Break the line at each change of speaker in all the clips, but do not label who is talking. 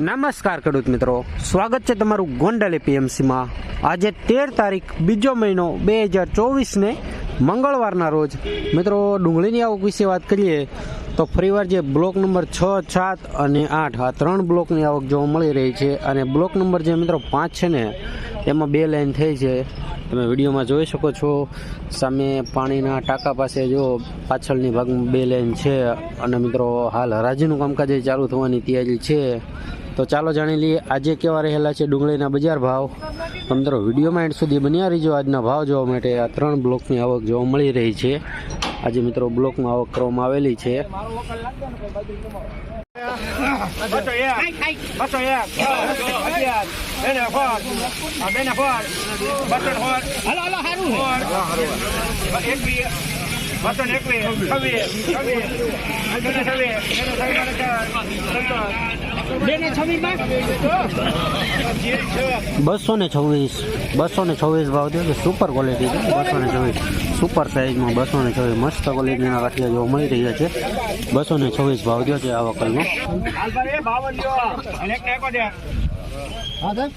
નમસ્કાર ખેડૂત મિત્રો. સ્વાગત છે તમારું ગોંડલ એપીએમસીમાં. આજે તેર તારીખ બીજો મહિનો બે હજાર ચોવીસને મંગળવારના રોજ. મિત્રો, ડુંગળીની આવક વિશે વાત કરીએ તો ફરીવાર જે બ્લોક નંબર છ, સાત અને આઠ, આ ત્રણ બ્લોકની આવક જોવા મળી રહી છે અને બ્લોક નંબર જે મિત્રો પાંચ છે ને, એમાં બે લાઈન થઈ છે. તમે વિડીયોમાં જોઈ શકો છો, સામે પાણીના ટાંકા પાસે જો પાછળની ભાગમાં બે લાઈન છે અને મિત્રો હાલ હરાજીનું કામકાજ ચાલુ થવાની તૈયારી છે. તો ચાલો જાણી લઈએ, આજે કેવા રહેલા છે ડુંગળીના બજાર ભાવ. મિત્રો, વિડીયોમાં એન્ડ સુધી બન્યા રહીજો. આજના ભાવ જોવા માટે આ ત્રણ બ્લોકની આવક જોવા મળી રહી છે. આજે મિત્રો, બ્લોકમાં આવક કરવામાં આવેલી છે.
બસો બસો ને એકવીસ છવ્વીસ છવ્વીસ છવ્વીસ છવ્વીસ
બસો. ને છવ્વીસ બસો ને છવ્વીસ ભાવ થયો છે. સુપર ક્વોલિટી છે. બસો ને છવ્વીસ. સુપર સાઇઝમાં બસો ને છવ્વીસ. મસ્ત ક્વોલિટીના કાઠિયા જોવા મળી રહ્યા છે. બસો ને છવ્વીસ ભાવ થયો છે આ
હાલભાઈ બાવન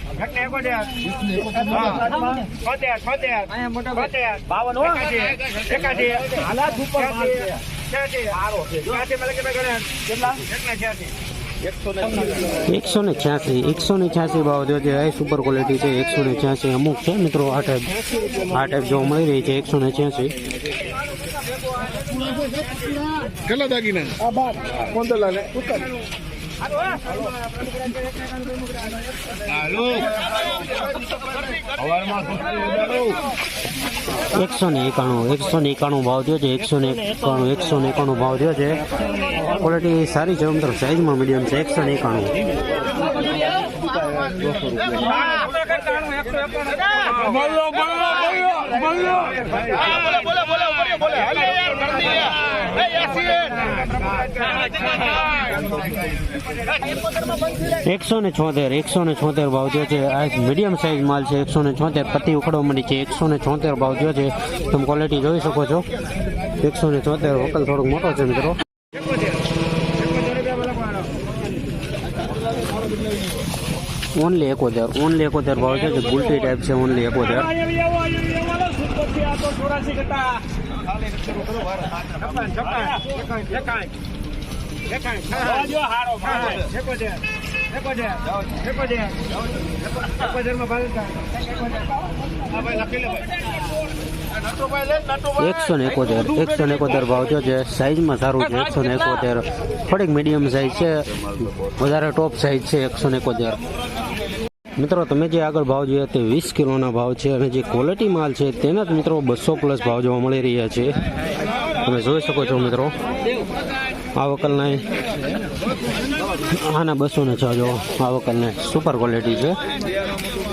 એકસો. ને છ્યાસી.
એકસો ને છ્યાસી. ભાવ જો છે. એ સુપર ક્વોલિટી છે. એકસો ને છ્યાસી અમુક છે. મિત્રો આ ટાઈપ આ ટાઈપ જોવા મળી રહી છે. એકસો ને છ્યાસી.
કેટલા દાગીના? પંદર લાખ
એકસો ને એકાણું એકસો ને એકાણું ભાવ થયો છે એકસો ને એકાણું એકસો ને એકાણું ભાવ થયો છે. ક્વોલિટી સારી છે મિત્રો સાઈઝમાં મીડિયમ છે એકસો ને એકાણું. એકસો ને છોતેર, એકસો ને છોતેર ભાવ થયો છે. આ મીડિયમ સાઇઝ માલ છે, એકસો ને છોતેર. પત્તી ઉખડવા મળી છે, એકસો ને છોતેર ભાવ થયો છે. તમે ક્વોલિટી જોઈ શકો છો. એકસો ને છોતેર હોટલ થોડોક મોટો છે મિત્રો. ઓનલી એકોતેર ઓનલી એકોતેર ભાવ છે. ગુલટી ટાઈપ છે ઓનલી એકોતેર. એકસો ને એકોતેર, એકસો ને એકોતેર ભાવ જો છે. સાઈઝમાં સારું છે, એકસો ને એકોતેર. થોડીક મીડિયમ સાઈઝ છે, વધારે ટોપ સાઈઝ છે, એકસો ને એકોતેર. મિત્રો, તમે જે આગળ ભાવ જોયા તે વીસ કિલોના ભાવ છે અને જે ક્વોલિટી માલ છે તેના જ મિત્રો બસો પ્લસ ભાવ જોવા મળી રહ્યા છે. તમે જોઈ શકો છો મિત્રો, આ વકલના આના બસો ને છ જો આ વકલને સુપર ક્વોલિટી છે.